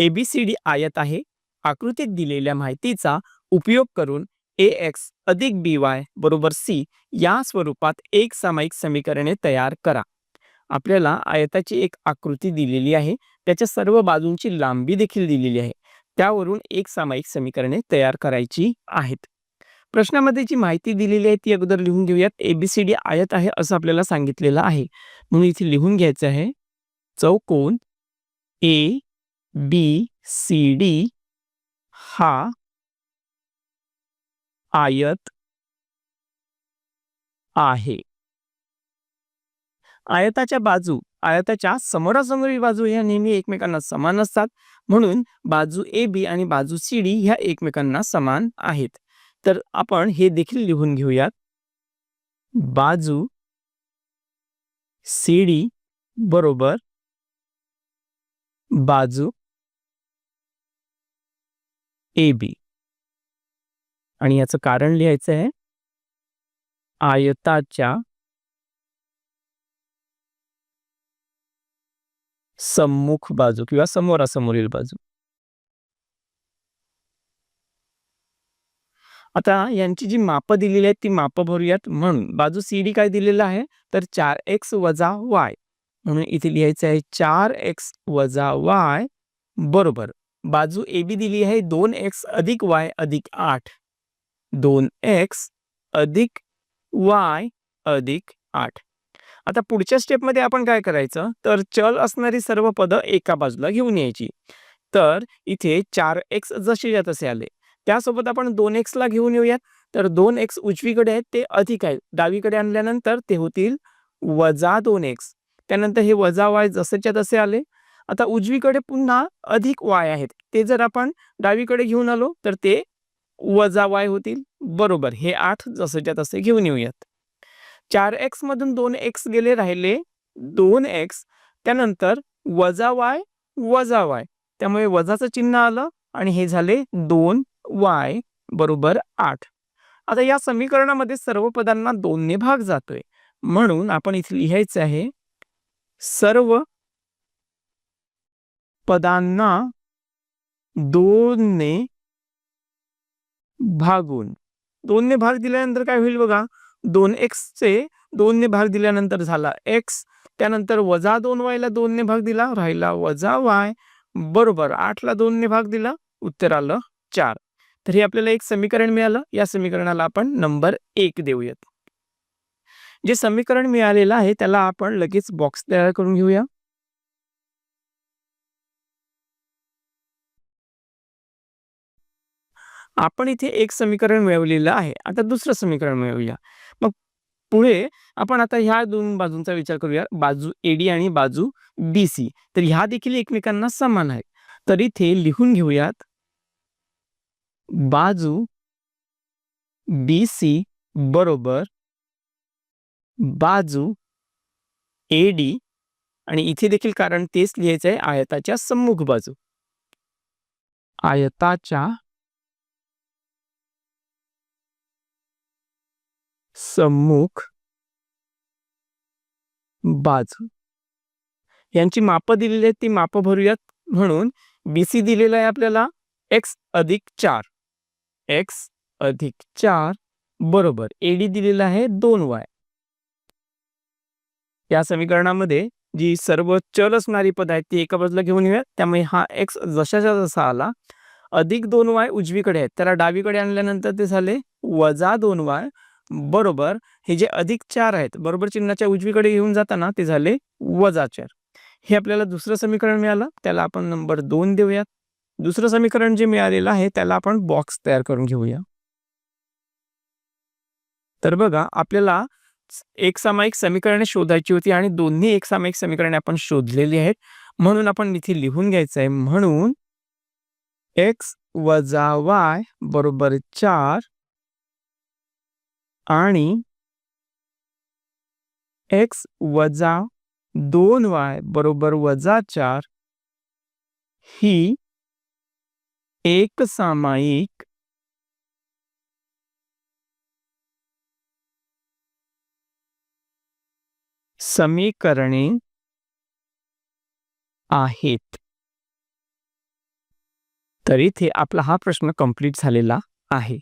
ABCD आयत आहे. आकृतीत दिलेल्या माहितीचा उपयोग करून ए एक्स अधिक बी वाय बरोबर सी या स्वरूपात एक सामायिक समीकरणे तयार करा. आपल्याला आयताची एक आकृती दिलेली आहे. त्याच्या सर्व बाजूंची लांबी देखील दिलेली आहे. त्यावरून एक सामायिक समीकरणे तयार करायची आहेत. प्रश्नामध्ये जी माहिती दिलेली आहे ती अगोदर लिहून घेऊयात. एबीसीडी आयत आहे असं आपल्याला सांगितलेलं आहे. म्हणून इथे लिहून घ्यायचं आहे. चौकोन ए बी सी डी हा आयत आहे. आयताच्या बाजू आयताच्या समोरासमोरील बाजू ह्या नेहमी एकमेकांना समान असतात. म्हणून बाजू ए बी आणि बाजू सी डी ह्या एकमेकांना समान आहेत. तर आपण हे देखील लिहून घेऊयात. बाजू सी डी बरोबर बाजू ए बी. आणि याचं कारण लिहायचं आहे आयताच्या सम्मुख बाजू किंवा समोरासमोरील बाजू. आता यांची जी मापं दिलेली आहेत ती माप भरूयात म्हणून. बाजू सी डी काय दिलेलं आहे? तर चार एक्स वजा वाय. म्हणून इथे लिहायचं आहे चार एक्स वजा वाय बरोबर. बाजू ए बी दिली आहे दोन एक्स अधिक वाय अधिक आठ. दोन एक्स अधिक वाय अधिक आठ. आता पुढच्या स्टेपमध्ये आपण काय करायचं? तर चल असणारी सर्व पदं एका बाजूला घेऊन यायची. तर इथे चार एक्स जसे तसे आले. त्यासोबत आपण दोन एक्सला घेऊन येऊयात. तर दोन एक्स उजवीकडे आहेत ते अधिक आहेत. डावीकडे आणल्यानंतर ते होतील वजा दोन एक्स. त्यानंतर हे वजा वाय जसेच्या तसे आले. आता उजवीकडे पुन्हा अधिक वाय आहेत. ते जर आपण डावीकडे घेऊन आलो तर ते वजा वाय होतील. बरोबर हे आठ जसेच्या तसे घेऊन येऊयात. चार एक्स मधून दोन एक्स गेले राहिले दोन एक्स त्यानंतर वजा वाय वजा वाय त्यामुळे वजाचं चिन्ह आलं आणि हे झाले दोन वाय बरोबर आठ. आता या समीकरणामध्ये सर्व पदांना दोनने भाग जातोय. म्हणून आपण इथे लिहायचं आहे सर्व पदांना दोनने भागून. दोनने भाग दिल्यानंतर काय होईल बघा? दोन एक्सचे दोनने भाग दिल्यानंतर झाला एक्स त्यानंतर वजा दोन वायला दोनने भाग दिला राहिला वजा वाय बरोबर आठला दोनने भाग दिला उत्तर आलं चार. तर हे आपल्याला एक समीकरण मिळालं. या समीकरणाला आपण नंबर एक देऊयात. जे समीकरण मिळालेलं आहे त्याला आपण लगेच बॉक्स तयार करून घेऊया. आपण इथे एक समीकरण मिळवलेलं आहे. आता दुसरं समीकरण मिळवूया. मग पुढे आपण आता ह्या दोन बाजूंचा विचार करूया. बाजू एडी आणि बाजू बी सी तर ह्या देखील एकमेकांना समान आहेत. तर इथे लिहून घेऊयात. बाजू बी सी बरोबर बाजू एडी आणि इथे देखील कारण तेच लिहायचं आहे आयताच्या सम्मुख बाजू. आयताच्या सम्मुख बाजू. यांची माप दिलेली आहेत ती माप भरूयात म्हणून. बीसी दिलेला आहे आपल्याला एक्स अधिक चार. एक्स अधिक चार बरोबर. एडी दिलेला आहे दोन वाय या समीकरणामध्ये जी सर्व चल असणारी पद आहेत ती एका बाजूला घेऊन येऊया त्यामुळे हा एक्स जशाच्या जसा आला. अधिक दोन वाय उजवीकडे आहेत. त्याला डावीकडे आणल्यानंतर ते झाले वजा दोन वाय बरोबर. हे जे अधिक चार आहेत बरोबर चिन्हाच्या उजवीकडे घेऊन जाताना ते झाले वजा चार. हे आपल्याला दुसरं समीकरण मिळालं त्याला आपण नंबर दोन देऊयात. दुसरं समीकरण जे मिळालेलं आहे त्याला आपण बॉक्स तयार करून घेऊया. तर बघा आपल्याला एक सामायिक समीकरणे शोधायची होती आणि दोन्ही एक सामायिक समीकरणे आपण शोधलेली आहेत. म्हणून आपण इथे लिहून घ्यायचं आहे म्हणून एक्स वजा वाय बरोबर चार आणि एक्स वजा दोन वाय बरोबर वजा चार ही एक सामायिक समीकरणे आहेत. तर इथे आपला हा प्रश्न कंप्लीट झालेला आहे.